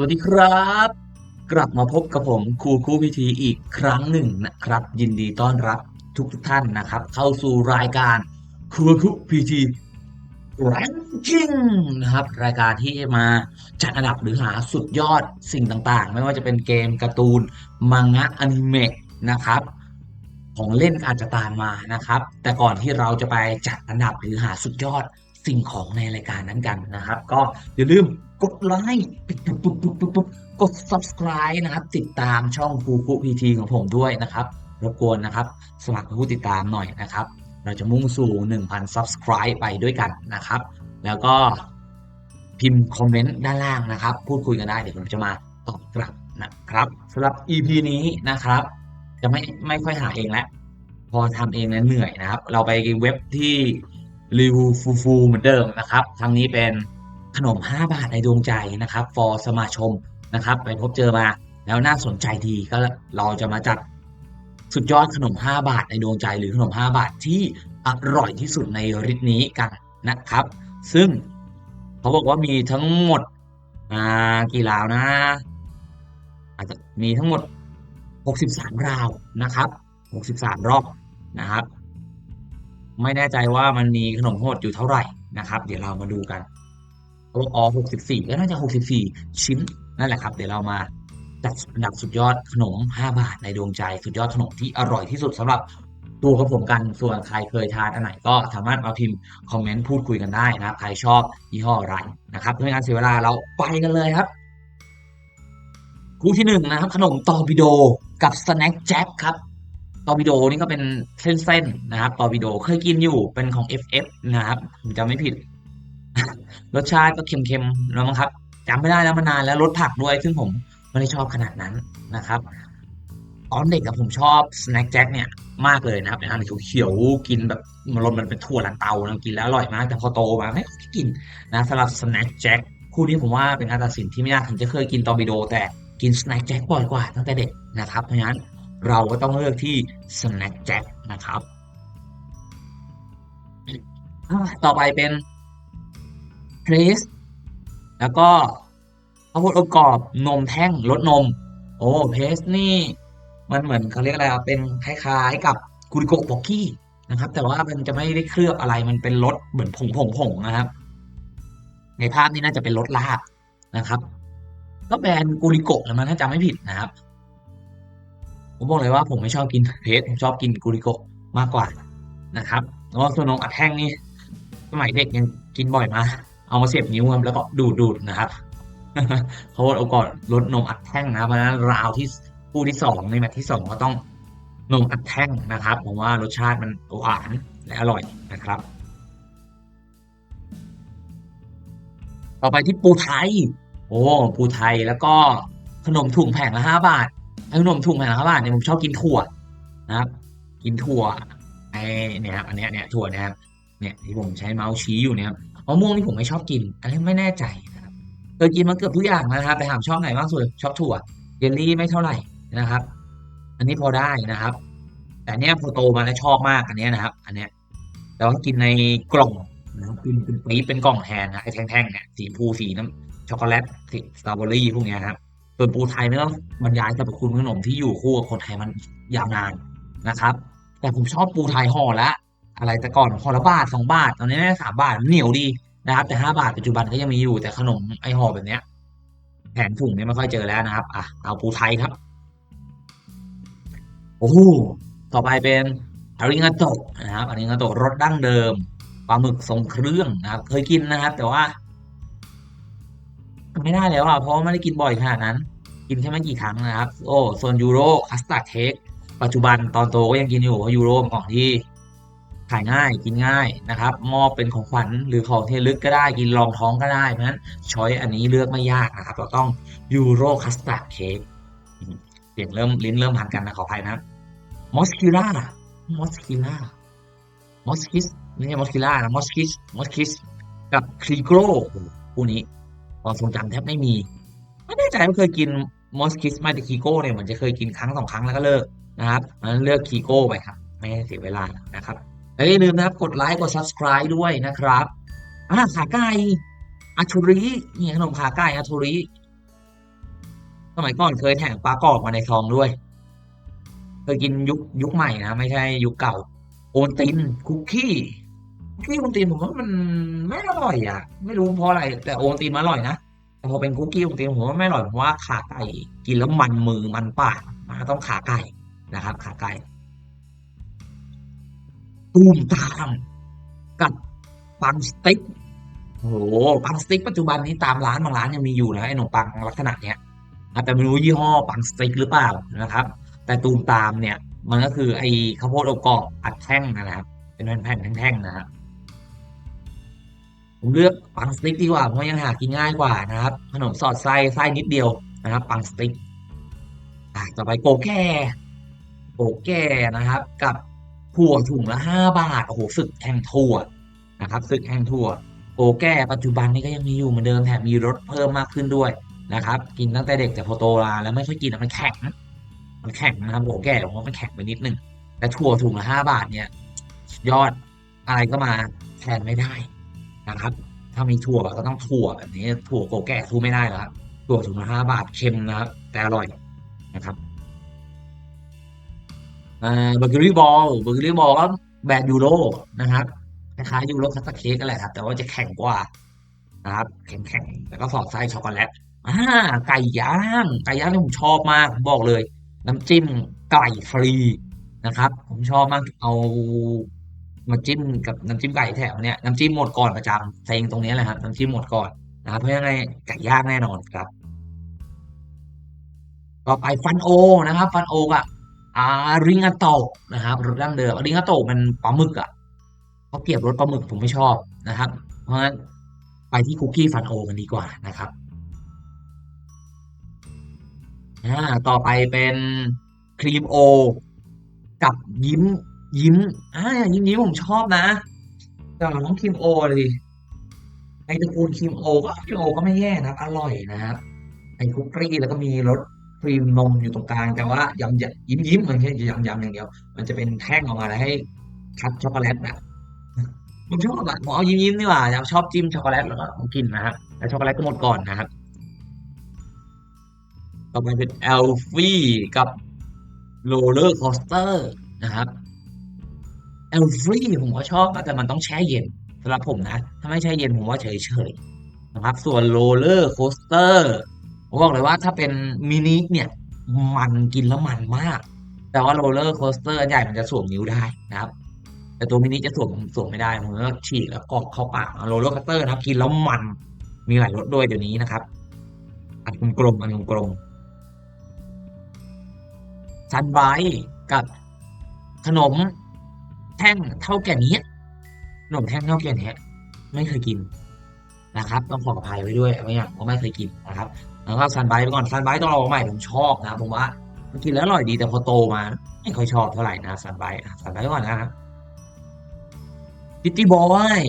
วัสดีครับ กลับมาพบกับผมครูครูพิธีอีกครั้งหนึ่งนะครับ ยินดีต้อนรับทุกทุกท่านนะครับ เข้าสู่รายการครูครูพิธีแรงกิ้งนะครับ รายการที่มาจัดอันดับหรือหาสุดยอดสิ่งต่างๆ ไม่ว่าจะเป็นเกมการ์ตูน มังงะอนิเมะนะครับ ของเล่นอาจจะตามมานะครับ แต่ก่อนที่เราจะไปจัดอันดับหรือหาสุดยอดสิ่งของในรายการนั้นกันนะครับ ก็อย่าลืม กดไลค์ปุ๊บปุ๊บปุ๊บปุ๊บกด subscribe นะครับ ติดตามช่องคูคุพีทีของผมด้วยนะครับรบกวนนะครับ สมัครผู้ติดตามหน่อยนะครับ เราจะมุ่งสู่ 1,000 subscribe ไปด้วยกันนะครับ แล้วก็พิมพ์คอมเมนต์ด้านล่างนะครับ พูดคุยกันได้เดี๋ยวผมจะมาตอบกลับนะครับสำหรับ EP นี้นะครับ จะไม่ไม่ค่อยหาเองแล้วพอทำเองนั้นเหนื่อยนะครับ เราไปเว็บที่รีวิวฟูฟูเหมือนเดิมนะครับครั้งนี้เป็น ขนม 5 บาทในดวงใจนะครับ for สมาชมนะครับ ไปพบเจอมาแล้วน่าสนใจดีก็เราจะมาจัดสุดยอดขนม 5 บาทในดวงใจหรือขนม 5 บาทที่อร่อยที่สุดในฤทธิ์นี้กันนะครับ ซึ่งเขาบอกว่ามีทั้งหมดอ่ากี่ราวนะ อาจจะมีทั้งหมด 63 ราวนะครับ 63 รอบนะครับ ไม่แน่ใจว่ามันมีขนมทั้งหดอยู่เท่าไหร่นะครับ เดี๋ยวเรามาดูกัน โอ้อ๋อ64ก็น่าจะ64ชิ้นนั่นแหละครับ เดี๋ยวเรามาจัดอันดับสุดยอดขนม 5 บาทในดวงใจ สุดยอดขนมที่อร่อยที่สุดสำหรับตัวกับผมกันส่วนใครเคยทานอันไหนก็สามารถมาพิมพ์คอมเมนต์พูดคุยกันได้นะครับใครชอบยี่ห้ออะไรนะครับไม่งั้นเสียเวลาเราไปกันเลยครับคู่ที่หนึ่งนะครับ ขนมตอร์ปิโดกับสแน็คแจ็คครับตอร์ปิโดนี่ก็เป็นเส้นๆนะครับตอร์ปิโดเคยกินอยู่เป็นของ FF นะครับผมจำไม่ผิด รสชาติก็เค็มๆแล้วมั้งครับจำไม่ได้แล้วมานานแล้วรสผักด้วย ซึ่งผมไม่ได้ชอบขนาดนั้นนะครับตอนเด็กกับผมชอบสแน็คแจ็คเนี่ยมากเลยนะครับเป็นอันเขียวๆกินแบบมันรสมันเป็นถั่วลันเตานะกินแล้วอร่อยมาก แต่พอโตมาไม่ค่อยกินนะสำหรับสแน็คแจ็คคู่นี้ผมว่าเป็นการตัดสินที่ไม่ยาถึงจะเคยกินตอร์ปิโด แต่กินสแน็คแจ็คบ่อยกว่าตั้งแต่เด็กนะครับเพราะฉะนั้นเราก็ต้องเลือกที่สแน็คแจ็คนะครับ ต่อไปเป็น เพรสแล้วก็ข้าวโพดอบกรอบนมแท่งรสนม โอ้เพสนี่ มันเหมือนเขาเรียกอะไรอะเป็นคล้ายๆกับกุริโกะบ็อกกี้นะครับ แต่ว่ามันจะไม่ได้เคลือบอะไรมันเป็นรสเหมือนผงผงผงนะครับ ในภาพนี้น่าจะเป็นรสลาบนะครับ ก็แบรนด์กุริโกะแล้วมันถ้าจำไม่ผิดนะครับผมบอกเลยว่าผมไม่ชอบกินเพสผมชอบกินกุริโกะมากกว่านะครับแล้วส่วนนมอัดแท่งนี่สมัยเด็กยังกินบ่อยมาก เอามาเสียบนิ้วครับแล้วก็ดูดดูดนะครับเพราะว่าเอาก่อนลดนมอัดแท่งนะเพราะฉะนั้นราวที่คู่ที่สองในแมตช์ที่สองก็ต้องนมอัดแท่งนะครับผมว่ารสชาติมันหวานและอร่อยนะครับ ต่อไปที่ปูไทย โอ้ปูไทยแล้วก็ขนมถุงแผงละห้าบาทขนมถุงแผงละห้าบาทเนี่ยผมชอบกินถั่วนะครับ กินถั่วไอ้เนี่ยครับอันเนี้ยเนี่ยถั่วนี่ยครับเนี่ยที่ผมใช้เมาส์ชี้อยู่เนี่ยครับ มะม่วงนี่ผมไม่ชอบกิน อันนี้ไม่แน่ใจนะครับเคยกินมาเกือบทุกอย่างนะครับ ไปถามชอบไหนบ้างสุดชอบถั่วเยลลี่ไม่เท่าไหร่นะครับ อันนี้พอได้นะครับ แต่เนี้ยพอโตมาแล้วชอบมากอันนี้นะครับ อันเนี้ยแต่ว่ากินในกล่องนะครับกินเป็นปี๊บเป็นกล่องแทนนะไอ้แท่งๆเนี่ยสีฟูสีน้ำช็อกโกแลตสีสตรอเบอรี่พวกเนี้ยครับส่วนปูไทยไม่ต้องบรรยายสรรพคุณขนมที่อยู่คู่กับคนไทยมันยาวนานนะครับ แต่ผมชอบปูไทยห่อละ อะไรแต่ก่อนห่อละบาทสองบาท ตอนนี้แม่สามบาทเหนียวดีนะครับ แต่ห้าบาทปัจจุบันก็ยังมีอยู่แต่ขนมไอห่อแบบเนี้ยแผงถุงเนี่ยไม่ค่อยเจอแล้วนะครับอะเอาปูไทยครับโอ้โหต่อไปเป็นอาริงาโตะนะครับอาริงาโตะรสดั้งเดิมปลาหมึกทรงเครื่องนะครับ เคยกินนะครับ แต่ว่า ไม่ได้แล้วอะเพราะไม่ได้กินบ่อยขนาดนั้น กินแค่ไม่กี่ครั้งนะครับ โอ้ส่วนยูโรคัสตาร์ดเค้กปัจจุบันตอนโตก็ยังกินอยู่เพราะยูโรเป็นของที่ ขายง่ายกินง่ายนะครับมอบเป็นของขวัญหรือของที่ลึกก็ได้กินรองท้องก็ได้ เพราะฉะนั้นช้อยอันนี้เลือกไม่ยากนะครับ เราต้องยูโรคัสตาร์ดเค้กเสียงเริ่มลิ้นเริ่มหันกันนะขออภัยนะมอสคิล่ามอสคิล่ามอสคิสไม่ใช่มอสคิล่านะมอสคิสมอสคิสกับครีโกรคู่นี้ความทรงจำแทบไม่มี ไม่แน่ใจว่าเคยกินมอสคิสมาดิคีโก้เนี่ยเหมือนจะเคยกินครั้งสองครั้งแล้วก็เลิกนะครับนั้นเลือกคีโก้ไปครับ ไม่เสียเวลานะครับ และอย่าลืมนะครับ กดไลค์กด subscribe ด้วยนะครับอ่าขาไก่อาชูรินี่ขนมขาไก่อาชูริสมัยก่อนเคยแถมปลากรอบมาในซองด้วยเคยกินยุคยุคใหม่นะไม่ใช่ยุคเก่า โอนตินคุกกี้คุกกี้โอนตินผมว่ามันไม่อร่อยอะ ไม่รู้เพราะอะไร แต่โอนตินมันอร่อยนะแต่พอเป็นคุกกี้โอนตินผมว่าไม่อร่อยผมว่าขาไก่กินแล้วมันมือมันปากมันต้องขาไก่นะครับ ขาไก่ ตูมตามกับปังสติ๊กโอ้โหปังสติ๊กปัจจุบันนี้ตามร้านบางร้านยังมีอยู่นะไอ้ขนมปังลักษณะเนี้ยนะแต่ไม่รู้ยี่ห้อปังสติ๊กหรือเปล่านะครับ แต่ตูมตามเนี่ย มันก็คือไอ้ข้าวโพดอบกรอบอัดแท่งนะครับ เป็นแผ่นๆแท่งๆนะครับผมเลือกปังสติ๊กดีกว่าเพราะยังหากินง่ายกว่านะครับ ขนมสอดไส้ไส้นิดเดียวนะครับ ปังสติ๊กอะต่อไปโกแก่โกแก่นะครับ กับ ถั่วถุงละห้าบาท โอ้โหศึกแห่งถั่วนะครับศึกแห่งถั่วโกแก่ปัจจุบันนี้ก็ยังมีอยู่เหมือนเดิมแถมมีรสเพิ่มมากขึ้นด้วยนะครับ กินตั้งแต่เด็กแต่พอโตมาแล้วไม่ค่อยกินอะมันแข็งมันแข็งนะครับโกแก่ผมว่ามันแข็งไปนิดนึงแต่ถั่วถุงละห้าบาทเนี่ยยอดอะไรก็มาแทนไม่ได้นะครับ ถ้ามีถั่วก็ต้องถั่วแบบนี้ถั่วโกแก่สู้ไม่ได้หรอกครับถั่วถุงละห้าบาทเค็มนะครับแต่อร่อยนะครับ อ่าเบเกอรี่บอลเบเกอรี่บอลก็แบรนด์ยูโรนะครับคล้ายๆยูโรคัสตาเค้กกันแหละครับ แต่ว่าจะแข็งกว่านะครับ แข็งๆแล้วก็สอดไส้ช็อกโกแลตอ่าไก่ย่างไก่ย่างที่ผมชอบมากผมบอกเลย น้ำจิ้มไก่ฟรีนะครับ ผมชอบมากเอามาจิ้มกับน้ำจิ้มไก่แถวเนี่ยน้ำจิ้มหมดก่อนประจำเซ็งตรงนี้แหละครับน้ำจิ้มหมดก่อนนะครับเพราะยังไงไก่ย่างแน่นอนครับ ต่อไปฟันโอนะครับ ฟันโอกับ อาริงาโตะนะครับรสดั้งเดิมอาริงาโตะมันปลาหมึกอะเขาเกลียบรสปลาหมึกผมไม่ชอบนะครับ เพราะฉะนั้นไปที่คุกกี้ฟันโอกันดีกว่านะครับอ่าต่อไปเป็นครีมโอ กับยิ้มยิ้มอ่ายิ้มยิ้มผมชอบนะแต่น้องครีมโอเลยในตระกูลครีมโอก็ครีมโอก็ไม่แย่นะอร่อยนะครับไอคุกกี้แล้วก็มีรส ครีมนมอยู่ตรงกลางแต่ว่ายำยิ้มยิ้มมันแค่ยำยำอย่างเดียว มันจะเป็นแท่งออกมาแล้วให้คัดช็อกโกแลตนะผมชอบอะผมเอายิ้มยิ้มนี่หว่าชอบจิ้มช็อกโกแลตแล้วก็กินนะครับแต่ช็อกโกแลตก็หมดก่อนนะครับต่อไปเป็นเอลฟี่กับโรลเลอร์คอสเตอร์นะครับเอลฟี่ผมก็ชอบแต่มันต้องแช่เย็นสำหรับผมนะ ถ้าไม่แช่เย็นผมว่าเฉยๆนะครับ ส่วนโรลเลอร์คอสเตอร์ ผมบอกเลยว่าถ้าเป็นมินิเนี่ยมันกินแล้วมันมาก แต่ว่าโรลเลอร์คอสเตอร์ใหญ่มันจะสวมนิ้วได้นะครับ แต่ตัวมินิจะสวมสวมไม่ได้ผมก็ฉีกแล้วกอกเข้าปากโรลเลอร์คอสเตอร์นะครับกินแล้วมันมีหลายรสด้วยเดี๋ยวนี้นะครับ อันกลมอันกลมซันไบกับขนมแท่งเท่าแก่นี้ขนมแท่งเท่าแก่นี้ไม่เคยกินนะครับ ต้องขออภัยไว้ด้วยไม่อย่างก็ไม่เคยกินนะครับ แล้วก็ซันไบไปก่อนซันไบตอนเราใหม่ผมชอบนะผมว่ามันกินแล้วอร่อยดีแต่พอโตมา ไม่ค่อยชอบเท่าไหร่นะซันไบซันไบก่อนนะครับพิตตี้บอย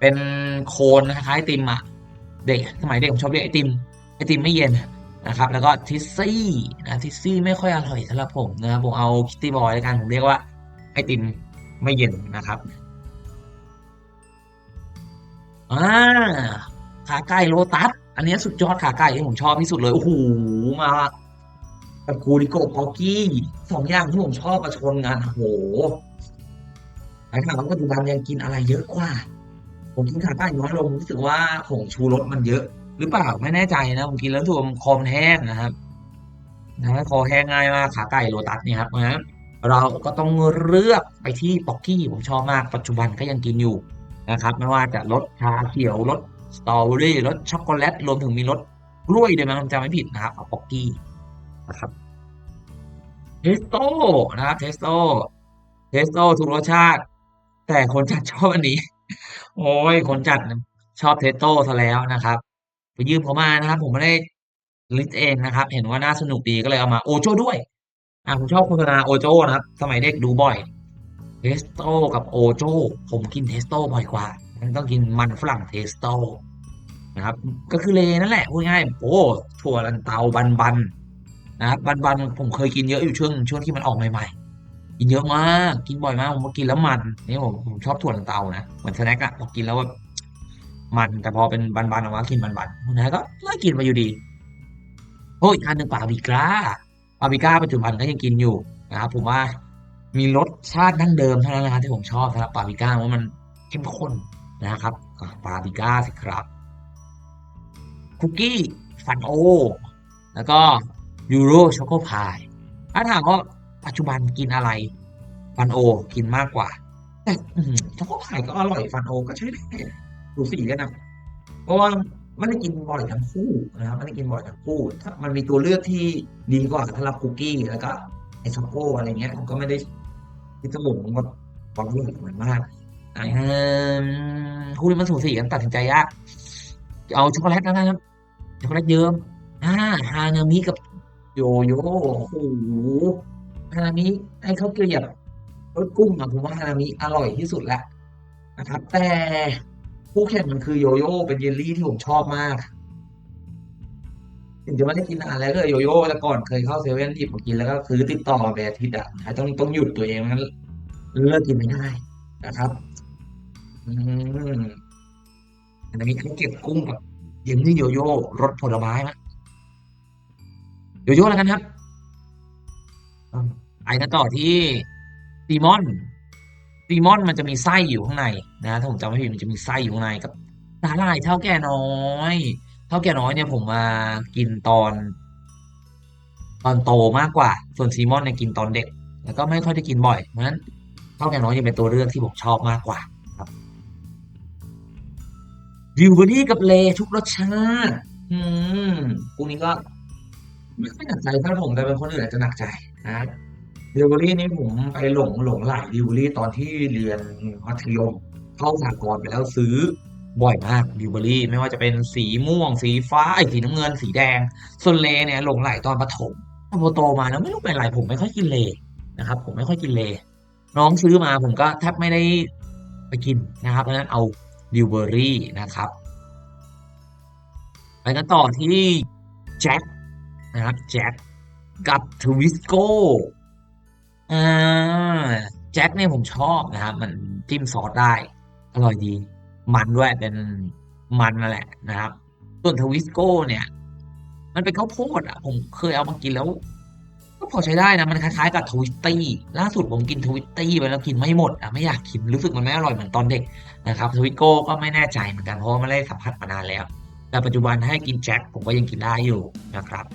เป็นโคนคล้ายไอติมอะเด็กสมัยเด็กผมชอบเรียกไอติมไอติมไม่เย็นนะครับ แล้วก็ทิซซี่นะทิซซี่ไม่ค่อยอร่อยสำหรับผมนะครับผมเอาคิตตี้บอยแล้วกันผมเรียกว่าไอติมไม่เย็นนะครับอ่าขาไก่โลตัส อันนี้สุดยอดขาไก่ที่ผมชอบที่สุดเลย โอ้โห มากับกูริโกะพอกกี้สองอย่างที่ผมชอบมาชนกันโอ้โหนะครับปัจจุบันยังกินอะไรเยอะกว่า ผมกินขาไก่น้อยลงรู้สึกว่าผงชูรสมันเยอะ หรือเปล่าไม่แน่ใจนะ ผมกินแล้วถูกคอมแห้งนะครับนะคอแห้งง่ายมากขาไก่โลตัสเนี่ยครับเพราะเราก็ต้องเลือกไปที่ป๊อกกี้ผมชอบมากปัจจุบันก็ยังกินอยู่นะครับ ไม่ว่าจะรสชาเขียวรส สตรอเบอรี่รสช็อกโกแลตรวมถึงมีรสกล้วยด้วยมั้งจำไม่ผิดนะครับเอป๊อกกี้นะครับเทสโต้นะครับเทสโต้เทสโต้ทุกรสชาติ แต่คนจัดชอบอันนี้ โอ้ยคนจัดชอบเทสโต้ซะแล้วนะครับไปยืมเขามานะครับ ผมไม่ได้ลิสต์เองนะครับ เห็นว่าน่าสนุกดีก็เลยเอามาโอโจ้ด้วยอ่าผมชอบโฆษณาโอโจ้นะครับ สมัยเด็กดูบ่อยเทสโต้กับโอโจ้ผมกินเทสโต้บ่อยกว่า ต้องกินมันฝรั่งเทสโต้นะครับ ก็คือเลนั่นแหละพูดง่ายโอ้ถั่วลันเตาบันบันนะครับบันบันผมเคยกินเยอะอยู่ช่วงช่วงที่มันออกใหม่ๆ กินเยอะมากกินบ่อยมากผมกินแล้วมันนี่ผมผมชอบถั่วลันเตานะเหมือนสแน็คอะพอกินแล้วแบบมันแต่พอเป็นบันๆออกมากินบันๆนะก็เลิกกินมาอยู่ดีโอ้ยอันหนึ่งปาปริก้าปาปริก้าปัจจุบันก็ยังกินอยู่นะครับผมว่ามีรสชาติดั้งเดิมเท่านั้นนะครับที่ผมชอบสำหรับปาปริก้าเพราะมันเข้มข้น นะครับปาปิก้าสิครับ คุกกี้ฟันโอ แล้วก็ยูโรช็อกโกพายถ้าถามว่าปัจจุบันกินอะไร ฟันโอกินมากกว่า แต่ช็อกโกพายก็อร่อยฟันโอก็ใช้ได้ดูสีกันนะเพราะว่าไม่ได้กินบ่อยทั้งคู่นะครับไม่ได้กินบ่อยทั้งคู่ถ้ามันมีตัวเลือกที่ดีกว่าสำหรับคุกกี้แล้วก็ไอช็อกโกอะไรเงี้ยผมก็ไม่ได้ที่จะบ่นว่าความรู้สึกมันมาก อ่าคู่นี้มันสูสีกันตัดสินใจยาก เอาช็อกโกแลตแล้วนะครับ ช็อกโกแลตเยิ้มอ่าฮานามิกับโยโย่โอ้โหฮานามิให้เขาเกลียบรสกุ้งอะผมว่าฮานามิอร่อยที่สุดแล้วนะครับ แต่คู่แข่งมันคือโยโย่เป็นเยลลี่ที่ผมชอบมากถึงจะไม่ได้กินนานแล้วก็โยโย่แต่ก่อนเคยเข้าเซเว่นหยิบมากินแล้วก็ซื้อติดต่อไปอาทิตย์อะต้องต้องหยุดตัวเองงั้นเลิกกินไม่ได้นะครับ อืม อันนี้เขาเก็บกุ้งกับเยลลี่โยโย่รสผลไม้นะโยโย่แล้วกันครับอืมไปกันต่อที่ซีมอนซีมอนมันจะมีไส้อยู่ข้างในนะถ้าผมจำไม่ผิดมันจะมีไส้อยู่ข้างในกับสาหร่ายเท่าแก่น้อยเท่าแก่น้อยเนี่ยผมมากินตอน ตอนโตมากกว่า ส่วนซีมอนเนี่ยกินตอนเด็ก แล้วก็ไม่ค่อยได้กินบ่อยเพราะฉะนั้นเท่าแก่น้อยยังเป็นตัวเลือกที่ผมชอบมากกว่า ครับวิวเบอรี่กับเลทุกรสชาติ อืมพวกนี้ก็ไม่ค่อยหนักใจเท่าผมแต่เป็นคนอื่นอาจจะหนักใจนะดิวเวอรี่นี่ผมไปหลงหลงไหลดิวเวอรี่ตอนที่เรียนมัธยมเข้าสหกรณ์ไปแล้วซื้อบ่อยมากดิวเวอรี่ไม่ว่าจะเป็นสีม่วง สีฟ้าไอ้สีน้ำเงิน สีแดงส่วนเลเนี่ยหลงไหลตอนประถมพอโตมาแล้วไม่รู้เป็นไรผมไม่ค่อยกินเลนะครับ ผมไม่ค่อยกินเลน้องซื้อมาผมก็แทบไม่ได้ไปกินนะครับเพราะฉะนั้นเอา ดิวเบอรี่นะครับไปกันต่อที่แจ็คนะครับแจ็คกับทวิสโก้อ่าแจ็คเนี่ยผมชอบนะครับ มันจิ้มซอสได้ อร่อยดี มันด้วยเป็นมันนั่นแหละนะครับ ส่วนทวิสโก้เนี่ย มันเป็นข้าวโพดอะ ผมเคยเอามากินแล้ว พอใช้ได้นะ มันคล้ายๆกับทวิตตี้ล่าสุดผมกินทวิตตี้ไปแล้วกินไม่หมดอะไม่อยากกินรู้สึกมันไม่อร่อยเหมือนตอนเด็กนะครับทวิโก้ก็ไม่แน่ใจเหมือนกันเพราะไม่ได้สัมผัสมานานแล้ว แต่ปัจจุบันให้กินแจ็คผมก็ยังกินได้อยู่นะครับ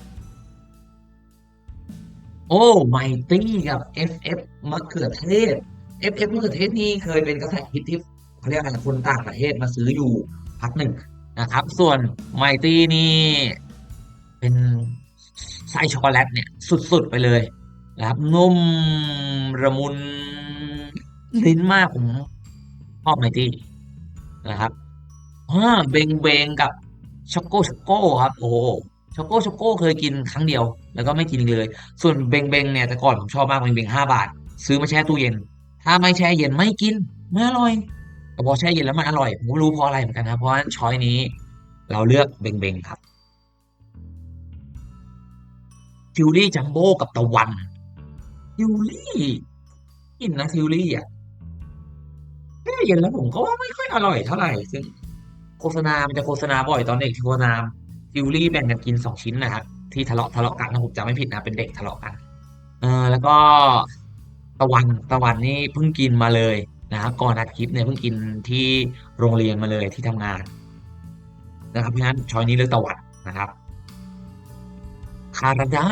โอ้ไมตี้กับ FF มะเขือเทศ FF มะเขือเทศนี่เคยเป็นกระแสฮิตที่เขาเรียกอะไรคนต่างประเทศมาซื้ออยู่พักหนึ่งนะครับ ส่วนไมตี้นี่เป็น ไส้ช็อกโกแลตเนี่ยสุด ๆ ไปเลยนะครับนุ่มระมุนลิ้นมากผมชอบไมตี้นะครับอ่าเบงเบงกับช็อกโกช็อกโกครับโอ้ช็อกโกช็อกโกเคยกินครั้งเดียว แล้วก็ไม่กินเลย ส่วนเบงเบงเนี่ยแต่ก่อนผมชอบมากเบงเบงห้าบาท ซื้อมาแช่ตู้เย็น ถ้าไม่แช่เย็นไม่กินไม่อร่อยแต่พอแช่เย็นแล้วมันอร่อยผมก็รู้เพราะอะไรเหมือนกันครับเพราะฉะนั้นช้อยนี้ เราเลือกเบงเบงครับ ทิวลี่จัมโบ้กับตะวันทิวลี่กินนะทิวลี่อะแช่เย็นแล้วผมก็ว่าไม่ค่อยอร่อยเท่าไหร่ซึ่งโฆษณา มันจะโฆษณาบ่อยตอนเด็กที่โฆษณาทิวลี่แบ่งกันกินสองชิ้นนะครับที่ทะเลาะทะเลาะกันนะผมจำไม่ผิดนะเป็นเด็กทะเลาะกันเออแล้วก็ตะวันตะวันนี่เพิ่งกินมาเลยนะครับก่อนอัดคลิปเนี่ยเพิ่งกินที่โรงเรียนมาเลยที่ทำงานนะครับเพราะฉะนั้นช้อยนี้เลือกตะวันนะครับ คาราดา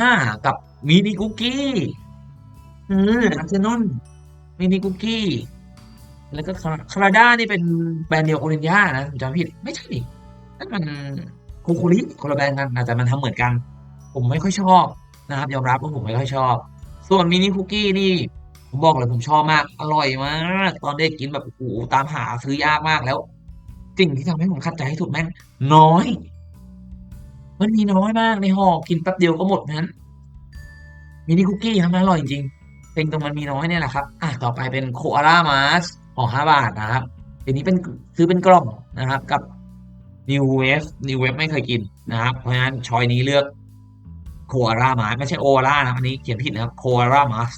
กับมินิคุกกี้อืมอาร์เซนอลมินิคุกกี้ แล้วก็คาราดานี่เป็นแบรนด์เดียวโอเรนยานะผมจำผิดไม่ใช่ดินั่นมันโคโคริคนละแบรนด์กันนะแต่มันทำเหมือนกัน ผมไม่ค่อยชอบนะครับยอมรับว่าผมไม่ค่อยชอบ ส่วนมินิคุกกี้นี่ผมบอกเลยผมชอบมากอร่อยมากตอนเด็กกินแบบโอ้โหตามหาซื้อยากมากแล้วสิ่งที่ทำให้ผมขัดใจที่สุดแม่งน้อย มันมีน้อยมากในห่อกินแป๊บเดียวก็หมดนั้นมินิคุกกี้ทำอร่อยจริงๆเป็นตรงมันมีน้อยเนี่ยแหละครับอะต่อไปเป็นโคอาล่ามาสห่อห้าบาทนะครับทีนี้เป็นซื้อเป็นกล่องนะครับ กับ New Wave New Wave ไม่เคยกินนะครับ เพราะฉะนั้นชอยนี้เลือกโคอาล่ามาไม่ใช่โออาล่านะอันนี้เขียนผิดนะครับโคอาล่ามาส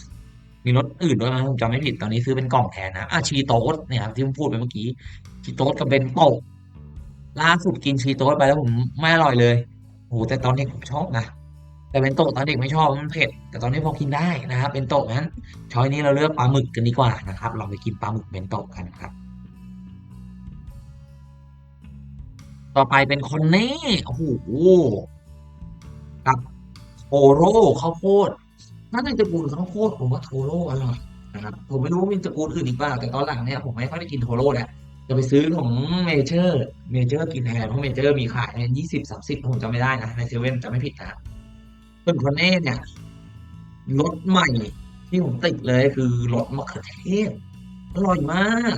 มีรสอื่นด้วยนะผมจำไม่ผิดตอนนี้ซื้อเป็นกล่องแทนนะอะชีโต๊ดเนี่ยครับที่ผมพูดไปเมื่อกี้ชีโต๊ดกับเบนโตะล่าสุดกินชีโต๊ดไปแล้วผมไม่อร่อยเลย โหแต่ตอนเด็กผมชอบนะแต่เบนโตะตอนเด็กไม่ชอบมันเผ็ดแต่ตอนนี้พอกินได้นะครับเบนโตะนั้นช้อยนี้เราเลือกปลาหมึกกันดีกว่านะครับ เราไปกินปลาหมึกเบนโตะกันครับ ต่อไปเป็นคอนเน่โอ้โหกับโทโร่ข้าวโพดน่าจะตระกูลข้าวโพดผมว่าโทโร่อร่อยนะครับผมไม่รู้ว่ามีตระกูลอื่นอีกบ้างแต่ตอนหลังเนี่ยผมไม่ค่อยได้กินโทโร่แล้ว จะไปซื้อของเมเจอร์เมเจอร์กินแทนเพราะเมเจอร์มีขายในยี่สิบสามสิบผมจำไม่ได้นะ ในเซเว่นจะไม่ผิดนะส่วนคอนเน่เนี่ยรสใหม่ที่ผมติดเลยคือรสมะเขือเทศอร่อยมาก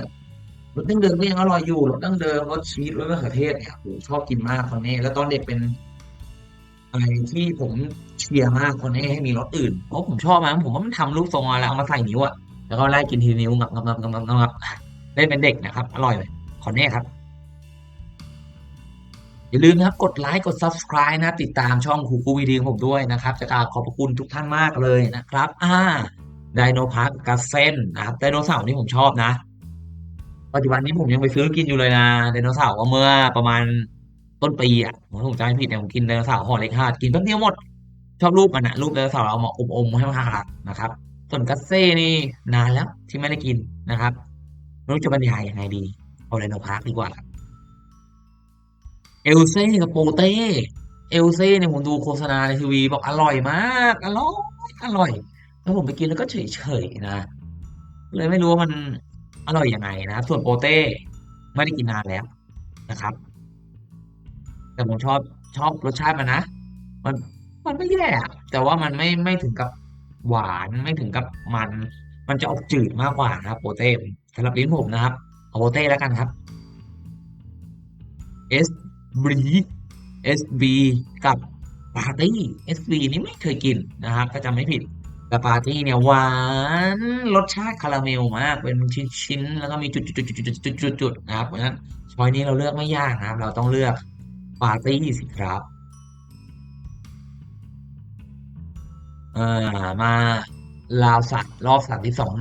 รสดั้งเดิมก็ยังอร่อยอยู่รสดั้งเดิมรสชีสรสมะเขือเทศเนี่ยโหชอบกินมากคอนเน่แล้วตอนเด็กเป็นอะไรที่ผมเชียร์มากคอนเนี้ให้มีรสอื่นเพราะผมชอบมันผมว่ามันทำรูปทรงอะไรเอามาใส่นิ้วอะแล้วก็ไล่กินทีนิ้วงับงับงับงับงับงับ เล่นเป็นเด็กนะครับ อร่อยเลยขอเน่ครับ อย่าลืมนะครับ กดไลค์กด subscribe นะ ติดตามช่องครูกูวีดีของผมด้วยนะครับ จะกราบขอบพระคุณทุกท่านมากเลยนะครับอ่าไดโนพาร์คกาเซนนะครับไดโนเสาร์นี่ผมชอบนะปัจจุบันนี้ผมยังไปซื้อกินอยู่เลยนะไดโนเสาร์เมื่อประมาณต้นปีอะผมผมจำไม่ผิดเนี่ยผมกินไดโนเสาร์ห่อเล็กห้ากินแป๊บเดียวหมด ชอบรูปมันนะรูปไดโนเสาร์เอามาอมๆให้มันหักนะครับ ส่วนกัสเซ่นี่นานแล้วที่ไม่ได้กินนะครับ ไม่รู้จะบรรยายยังไงดี เอาไดโนพาร์คดีกว่า เอลเซ่กับโปเต้ เอลเซ่เนี่ยผมดูโฆษณาในทีวีบอกอร่อยมาก อร่อย อร่อย แล้วผมไปกินแล้วก็เฉยๆนะ เลยไม่รู้ว่ามันอร่อยยังไงนะครับ ส่วนโปเต้ไม่ได้กินนานแล้วนะครับ แต่ผมชอบชอบรสชาติมันนะ มันมันไม่แย่อะแต่ว่ามันไม่ไม่ถึงกับหวานไม่ถึงกับมัน มันจะออกจืดมากกว่านะครับโปเต้ สำหรับลิ้นผมนะครับเอาโปเต้แล้วกันครับ S B S B กับปาร์ตี้ S B นี่ไม่เคยกินนะครับถ้าจำไม่ผิดแต่ปาร์ตี้เนี่ยหวานรสชาติคาราเมลมากเป็นชิ้นๆแล้วก็มีจุดๆๆๆๆๆๆนะครับเพราะฉะนั้นช้อยนี้เราเลือกไม่ยากนะครับ เราต้องเลือกปาร์ตี้สิครับอ่ามาลาวสัตว์รอบสามที่สอง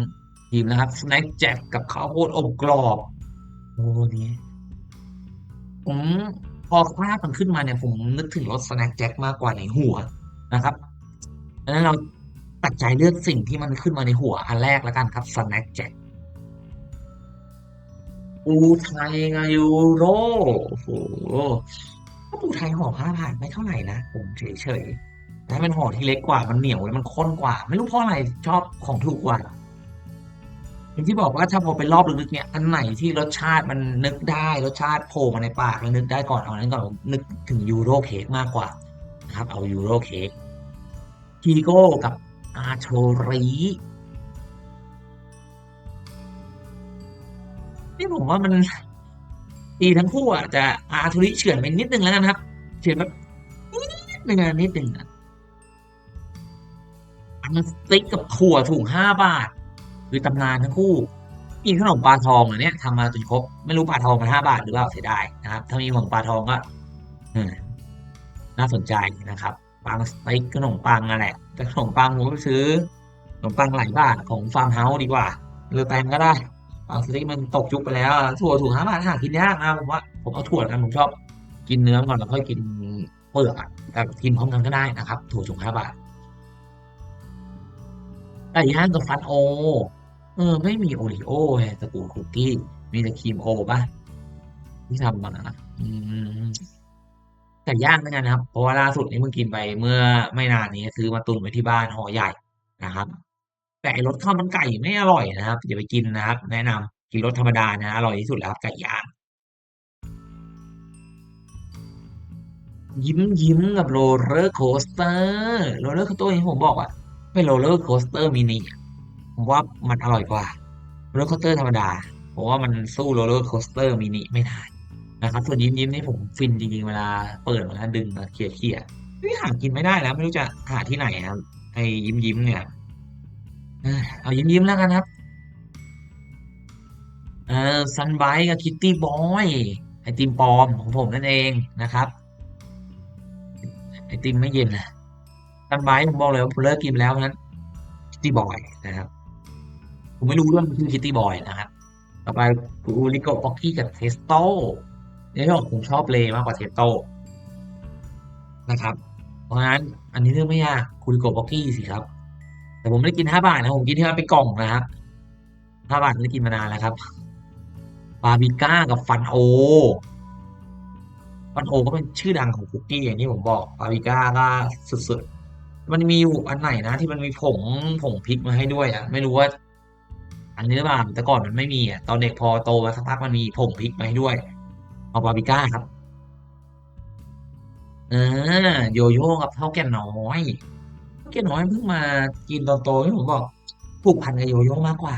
ทีมนะครับสแน็คแจ็คกับข้าวโพดอบกรอบโอ้นี่ผมพอภาพมันขึ้นมาเนี่ยผมนึกถึงรสสแน็คแจ็คมากกว่าในหัวนะครับดังนั้นเราตัดใจเลือกสิ่งที่มันขึ้นมาในหัวอันแรกแล้วกันครับสแน็คแจ็คปูไทยกายูโรโอ้โหปูไทยห่อผ้าผ่านไม่เท่าไหร่นะผมเฉยๆถ้าเป็นห่อที่เล็กกว่ามันเหนียวแล้วมันข้นกว่า ไม่รู้เพราะอะไรชอบของถูกกว่า อย่างที่บอกว่าถ้าพอเป็นรอบลึกๆเนี่ยอันไหนที่รสชาติมันนึกได้รสชาติโผล่มาในปากแล้วนึกได้ก่อนเอานั้นก่อนผมนึกถึงยูโรเค้กมากกว่านะครับเอายูโรเค้กทีโก้กับอาโชรีนี่ผมว่ามันดีทั้งคู่อะแต่อาโชริเฉือนไปนิดนึงแล้วกันครับเฉือนแบบนิดนึงนิดนึงอะอันสติ๊กกับถั่วถุงห้าบาท คือตำนานทั้งคู่มีขนมปลาทองอันนี้ทำมาจนครบไม่รู้ปลาทองมันห้าบาทหรือเปล่าเสียดายนะครับ ถ้ามีขนมปลาทองก็น่าสนใจนะครับปังสเต็กขนมปังอะไรแต่ขนมปังผมไปซื้อขนมปังหลายบาทของฟาร์มเฮาส์ดีกว่าหรือแตงก็ได้ปังสเต็กมันตกยุคไปแล้วถั่วถุงห้าบาทหากินยากนะผมว่าผมเอาถั่วกันผมชอบ กินเนื้อก่อนแล้วค่อยกินเปลือกแต่กินพร้อมกันก็ได้นะครับ ถั่วถุงห้าบาท ไก่ย่างกับฟันโอ เออ ไม่มีโอริโอ้ไงตระกูลคุกกี้ มีแต่ครีมโอป่ะ ที่ทำมานะอืมไก่ย่างเหมือนกันนะครับ เพราะว่าล่าสุดนี้เพิ่งกินไปเมื่อไม่นานนี้ซื้อมาตุนไว้ที่บ้านห่อใหญ่นะครับ แต่รสข้าวมันไก่ไม่อร่อยนะครับอย่าไปกินนะครับ แนะนำกินรสธรรมดานะอร่อยที่สุดแล้วครับไก่ย่างยิ้มยิ้มกับโรลเลอร์โคสเตอร์โรลเลอร์โคสเตอร์ที่ผมบอกอะ เป็นโรลเลอร์โคสเตอร์มินิผมว่ามันอร่อยกว่าโรลเลอร์โคสเตอร์ธรรมดาผมว่ามันสู้โรลเลอร์โคสเตอร์มินิไม่ได้นะครับส่วนยิ้มยิ้มนี่ผมฟินจริงๆเวลาเปิดมาแล้วดึงมาเขี่ยเขี่ยไม่หากินไม่ได้แล้วไม่รู้จะหาที่ไหนครับไอ้ยิ้มยิ้มเนี่ยเอายิ้มยิ้มแล้วกันครับเออซันไบกับคิตตี้บอยไอติมปอมของผมนั่นเองนะครับ ไอติมไม่เย็นนะ ซันไบผมบอกเลยว่าผมเลิกกินแล้วเพราะฉะนั้นคิตตี้บอยนะครับ ผมไม่รู้เรื่องมันคือคิตตี้บอยนะครับ ต่อไปกูริโกป๊อกกี้กับเทสโต้เนี่ยที่ผมชอบเลมากกว่าเทสโต้นะครับ เพราะงั้นอันนี้เรื่องไม่ยากคุณโกบ็อกกี้สิครับ แต่ผมไม่ได้กินห้าบาทนะผมกินที่มันเป็นกล่องนะครับห้าบาทไม่ได้กินมานานแล้วครับบาบีก้ากับฟันโอฟันโอก็เป็นชื่อดังของคุกกี้อย่างที่ผมบอกบาบีก้าก็สุดๆ มันมีอยู่อันไหนนะที่มันมีผงผงพริกมาให้ด้วยอะ ไม่รู้ว่า อันนี้หรือเปล่าแต่ก่อนมันไม่มีอะตอนเด็กพอโตมาสักพักมันมีผงพริกมาให้ด้วยเอาบาร์บีก้าครับเออโยโย่กับเท่าแก่น้อยเท่าแก่น้อยเพิ่งมากินตอนโตที่ผมบอกผูกพันกับโยโย่มากกว่า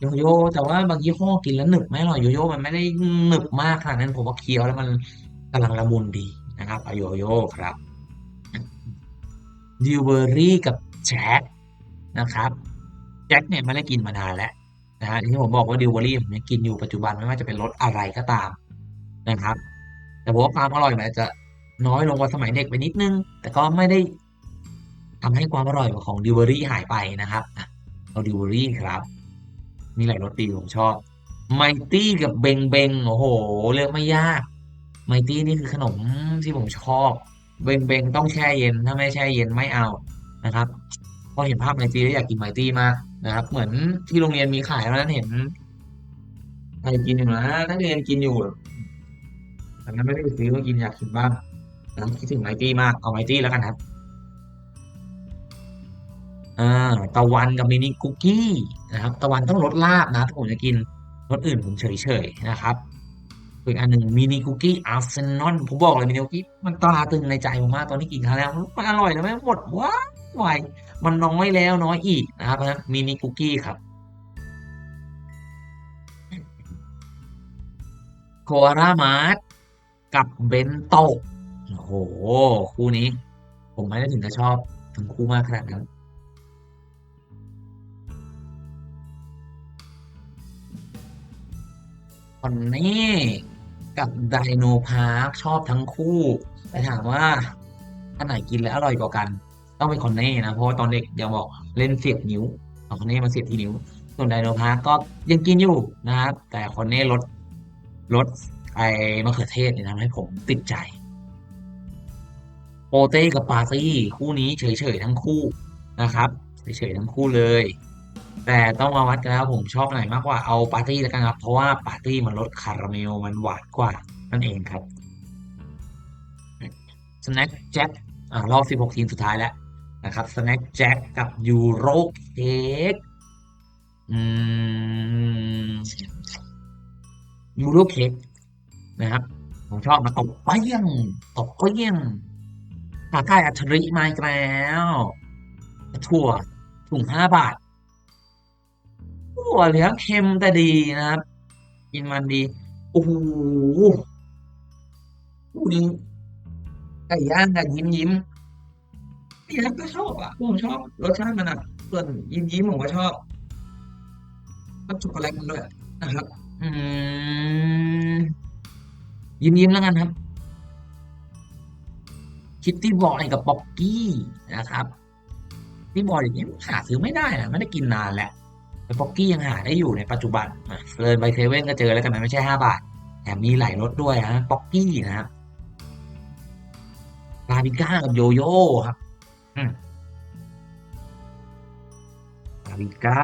โยโย่แต่ว่าบางยี่ห้อกินแล้วหนึบไม่อร่อยโยโย่มันไม่ได้หนึบมากขนาดนั้นผมว่าเคี้ยวแล้วมันกำลังละมุนดีนะครับอโยโย่ครับ ดิวเบอรี่กับแจ็คนะครับแจ็คเนี่ยไม่ได้กินมานานแล้วนะฮะที่ผมบอกว่าดิวเบอรี่ผมยังกินอยู่ปัจจุบันไม่ว่าจะเป็นรสอะไรก็ตามนะครับ แต่ผมว่าความอร่อยมันจะน้อยลงกว่าสมัยเด็กไปนิดนึง แต่ก็ไม่ได้ทำให้ความอร่อยของดิวเบอรี่หายไปนะครับเอาดิวเบอรี่ครับ มีหลายรสดีผมชอบไมตี้กับเบงเบงโอ้โห เลือกไม่ยากไมตี้นี่คือขนมที่ผมชอบ เบงเบงต้องแช่เย็นถ้าไม่แช่เย็นไม่เอานะครับพอเห็นภาพไมตี้แล้วอยากกินไมตี้มากนะครับ เหมือนที่โรงเรียนมีขายแล้วนั้นเห็นใครกินอยู่นะนักเรียนกินอยู่แต่นั้นไม่ได้ไปซื้อมากินอยากกินบ้างนะคิดถึงไมตี้มากเอาไมตี้แล้วกันครับอ่าตะวันกับมินิคุกกี้นะครับ ตะวันต้องลดลาบนะถ้าผมจะกินรสอื่นผมเฉยๆนะครับ อีกอันหนึ่งมินิคุกกี้อาร์เซนอลผมบอกเลยมินิคุกกี้มันตราตึงในใจผมมากตอนที่กินครั้งแรกมันอร่อยนะไม่หมดว้าวไวมันน้อยแล้วน้อยอีกนะครับเพราะมินิคุกกี้ครับโคอาร่ามาร์กับเบนโตโอ้โห คู่นี้ ผมไม่ได้ถึงกับชอบทั้งคู่มากขนาดนั้นคอนเน่ กับไดโนพาร์คชอบทั้งคู่แต่ถามว่าอันไหนกินแล้วอร่อยกว่ากัน ต้องเป็นคอนเน่นะเพราะว่าตอนเด็กยังบอกเล่นเสียบนิ้วเอาคอนเน่มาเสียบที่นิ้ว ส่วนไดโนพาร์คก็ยังกินอยู่นะครับ แต่คอนเน่ลดลดไอ้มะเขือเทศเนี่ยทำให้ผมติดใจ โปเต้กับปาร์ตี้คู่นี้เฉยๆทั้งคู่นะครับเฉยๆทั้งคู่เลย แต่ต้องมาวัดกันแล้วผมชอบอันไหนมากกว่าเอาปาร์ตี้แล้วกันครับ เพราะว่าปาร์ตี้มันรสคาราเมลมันหวานกว่านั่นเองครับสแน็คแจ็คอ่ารอบ 16 ทีมสุดท้ายแล้วนะครับสแน็คแจ็คกับยูโรเค้กยูโรเค้กนะครับ ผมชอบมาตบเปี้ยงตบเปี้ยงขาใต้อัจฉริมาอีกแล้ว ถั่วถุงห้าบาท เหลืองเค็มแต่ดีนะครับ กินมันดี โอ้โหคู่นี้ไก่ย่างกับยิ้มยิ้มไก่ย่างก็ชอบอะผมชอบรสชาติมันอะ ส่วนยิ้มยิ้มผมก็ชอบก็ช็อกโกแลตมันด้วยนะครับ อืม ยิ้มยิ้มแล้วกันครับ คิตตี้บอยกับป๊อกกี้นะครับ ที่บอยอย่างนี้หาซื้อไม่ได้นะไม่ได้กินนานแล้ว แต่ป๊อกกี้ยังหาได้อยู่ในปัจจุบันเลยไปเซเว่นก็เจอแล้วแต่มันไม่ใช่ห้าบาทแถมมีหลายรสด้วยนะป๊อกกี้นะครับบาบีก้ากับโยโย่ครับอืมบาบีก้า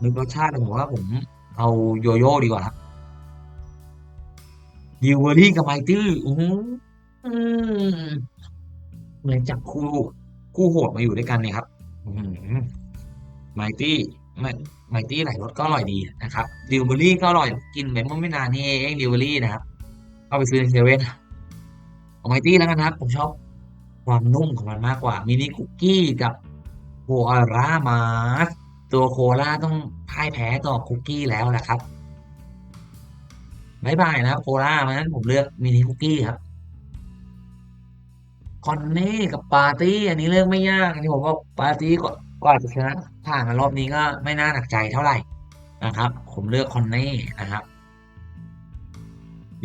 ในรสชาติผมว่าผมเอาโยโย่ดีกว่าครับดิวเวอรี่กับไมตี้อืเหมือนจับคู่คู่โหดมาอยู่ด้วยกันเนี่ยครับ อื ไมตี้ไมไมตี้หลายรสก็อร่อยดีนะครับดิวเบอรี่ก็อร่อยกินไปเมื่อไม่นานนี้เองดิวเบอรี่นะครับเอาไปซื้อในเซเว่นเอาไมตี้แล้วกันนะครับ ผมชอบความนุ่มของมันมากกว่ามินิคุกกี้กับโคอาร่ามาสตัวโคลาต้องพ่ายแพ้ต่อคุกกี้แล้วนะครับบายบายนะโคลาเพราะฉะนั้นผมเลือกมินิคุกกี้ครับคอนเน่กับปาร์ตี้อันนี้เลือกไม่ยากอันนี้ผมว่าปาร์ตี้ก็ ก็อาจจะชนะผ่านมารอบนี้ก็ไม่น่าหนักใจเท่าไหร่นะครับ ผมเลือกคอนเน่นะครับ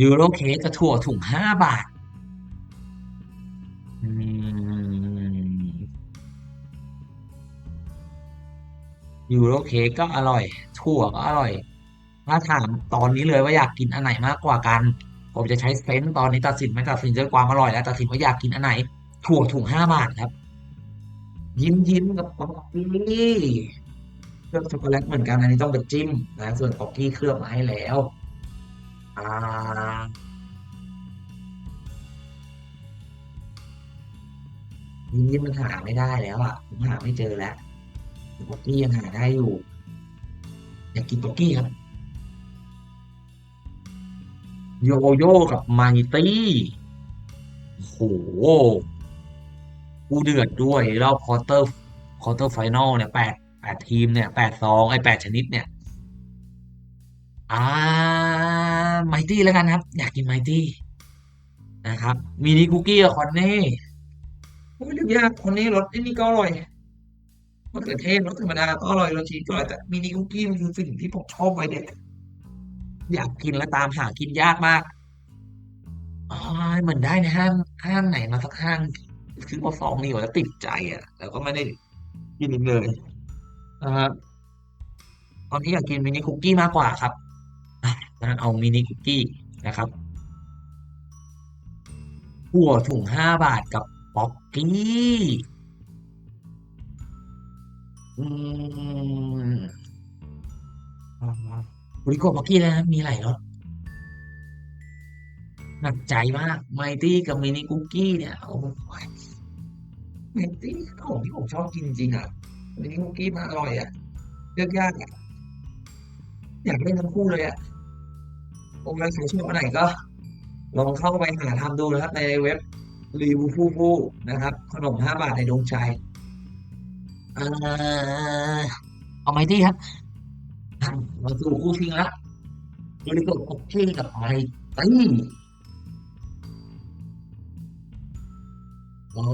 ยูโรเค้กระถั่วถุงห้าบาทยูโรเค้กก็อร่อย ถั่วก็อร่อย ถ้าถามตอนนี้เลยว่าอยากกินอันไหนมากกว่ากัน ผมจะใช้เซนส์ตอนนี้ตัดสินไม่ตัดสินด้วยความอร่อยแล้วตัดสินว่าอยากกินอันไหน ถั่วถุงห้าบาทครับ ยิ้มยิ้มกับป๊อกกี้เคลือบช็อกโกแลตเหมือนกันอันนี้ต้องไปจิ้มนะส่วนป๊อกกี้เคลือบมาให้แล้วอ่ายิ้มยิ้มมันหาไม่ได้แล้วอะผมหาไม่เจอแล้วป๊อกกี้ยังหาได้อยู่ อยากกินป๊อกกี้ครับโยโย่กับมานิตี้โอ้โห กูเดือดด้วยรอบควอเตอร์ควอเตอร์ไฟนอลเนี่ยแปดแปดทีมเนี่ยแปดซองไอแปดชนิดเนี่ยอ่าไมตี้แล้วกันครับ อยากกินไมตี้นะครับมินิคุกกี้กับคอนเน่โอ้ยเลือกยากคอนเน่รสไอนี่ก็อร่อยมะเขือเทศรสธรรมดาก็อร่อยรสชีสก็อร่อยแต่มินิคุกกี้มันคือสิ่งที่ผมชอบไว้เด็กอยากกินและตามหากินยากมากอ๋อเหมือนได้ในห้างห้างไหนมาสักห้าง ซื้อมาซองนี่แล้วติดใจอะ แล้วก็ไม่ได้กินอีกเลยนะครับตอนนี้อยากกินมินิคุกกี้มากกว่าครับอะงั้นเอามินิคุกกี้นะครับหัวถุงห้าบาทกับป๊อกกี้อืมบริโกป๊อกกี้นะครับมีหลายรส หนักใจมากไมตี้กับมินิคุกกี้เนี่ยโอ้ยไมตี้ของที่ผมชอบกินจริงอะมินิคุกกี้มันอร่อยอะเลือกยากอะอยากเล่นทั้งคู่เลยอะโอ้ยใครชอบอันไหนก็ ลองเข้าไปหาทำดูนะครับในเว็บรีวิวฟูฟูนะครับ ขนมห้าบาทในดวงใจเออเอาไมตี้ครับมาสู่คู่ชิงล้วบริโกคุกกี้กับไมตี้ โอ้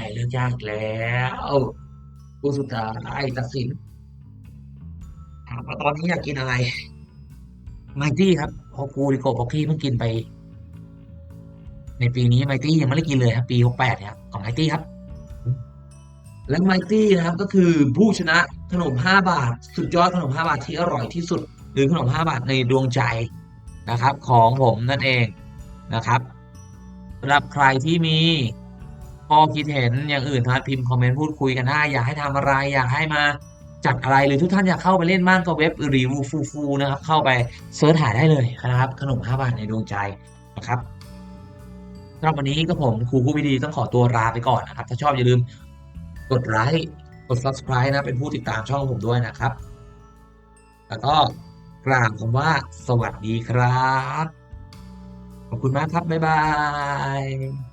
ยเลือกยากแล้วผู้สุดท้ายตัดสินถามว่าตอนนี้อยากกินอะไรไมตี้ครับพราะกูริโกะบอกพี่เพิ่งกินไป ในปีนี้ไมตี้ยังไม่ได้กินเลยครับปีหกแปดเนี่ยของไมตี้ครับ และไมตี้นะครับก็คือผู้ชนะขนมห้าบาท สุดยอดขนมห้าบาทที่อร่อยที่สุด หรือขนมห้าบาทในดวงใจนะครับ ของผมนั่นเองนะครับสำหรับใครที่มี ข้อคิดเห็นอย่างอื่นทักพิมพ์คอมเมนต์พูดคุยกันได้อยากให้ทำอะไรอยากให้มาจัดอะไรหรือทุกท่านอยากเข้าไปเล่นบ้างก็เว็บรีวิวฟูฟูนะครับ เข้าไปเสิร์ชหาได้เลยนะครับ ขนม 5 บาทในดวงใจนะครับสำหรับวันนี้ก็ผมครูผู้วิดีต้องขอตัวลาไปก่อนนะครับ ถ้าชอบอย่าลืมกดไลค์กด subscribe นะ เป็นผู้ติดตามช่องผมด้วยนะครับ แล้วก็กราบคำว่าสวัสดีครับ ขอบคุณมากครับ บ๊ายบาย